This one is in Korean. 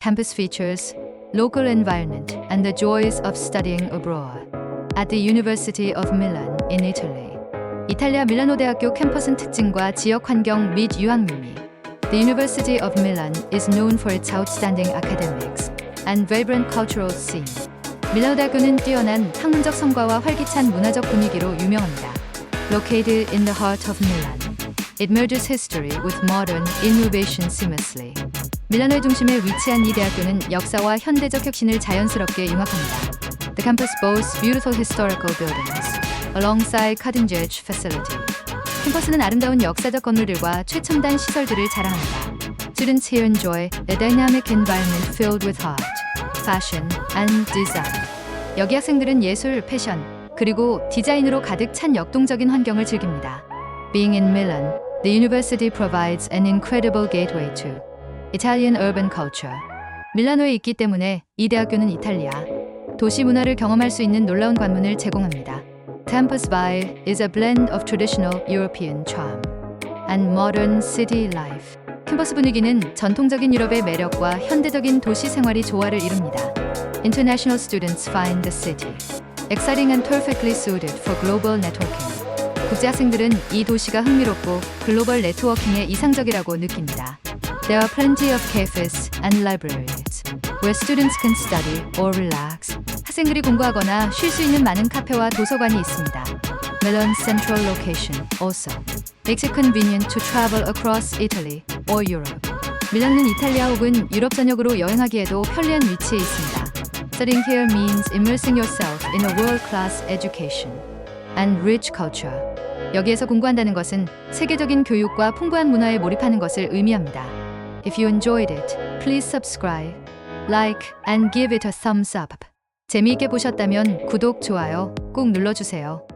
Campus features local environment and the joys of studying abroad at the University of Milan in Italy. 이탈리아 밀라노 대학교 캠퍼스는 특징과 지역 환경 및 유학 묘미. The University of Milan is known for its outstanding academics and vibrant cultural scene. 밀라노 대학교는 뛰어난 학문적 성과와 활기찬 문화적 분위기로 유명합니다. Located in the heart of Milan, it merges history with modern innovation seamlessly. 밀라노의 중심에 위치한 이 대학교는 역사와 현대적 혁신을 자연스럽게 융합합니다. The campus boasts beautiful historical buildings alongside cutting-edge facility. 캠퍼스는 아름다운 역사적 건물들과 최첨단 시설들을 자랑합니다. Students here enjoy a dynamic environment filled with art, fashion, and design. 여기 학생들은 예술, 패션, 그리고 디자인으로 가득 찬 역동적인 환경을 즐깁니다. Being in Milan, the university provides an incredible gateway to Italian urban culture. 밀라노에 있기 때문에 이 대학교는 이탈리아 도시 문화를 경험할 수 있는 놀라운 관문을 제공합니다. Campus vibe is a blend of traditional European charm and modern city life. 캠퍼스 분위기는 전통적인 유럽의 매력과 현대적인 도시 생활이 조화를 이룹니다. International students find the city exciting and perfectly suited for global networking. 국제 학생들은 이 도시가 흥미롭고 글로벌 네트워킹에 이상적이라고 느낍니다. There are plenty of cafes and libraries where students can study or relax. 학생들이 공부하거나 쉴 수 있는 많은 카페와 도서관이 있습니다. Milan Central Location also makes it convenient to travel across Italy or Europe. 밀란은 이탈리아 혹은 유럽 전역으로 여행하기에도 편리한 위치에 있습니다. Studying here means immersing yourself in a world-class education and rich culture. 여기에서 공부한다는 것은 세계적인 교육과 풍부한 문화에 몰입하는 것을 의미합니다. If you enjoyed it, please subscribe, like, and give it a thumbs up. 재미있게 보셨다면 구독, 좋아요 꼭 눌러주세요.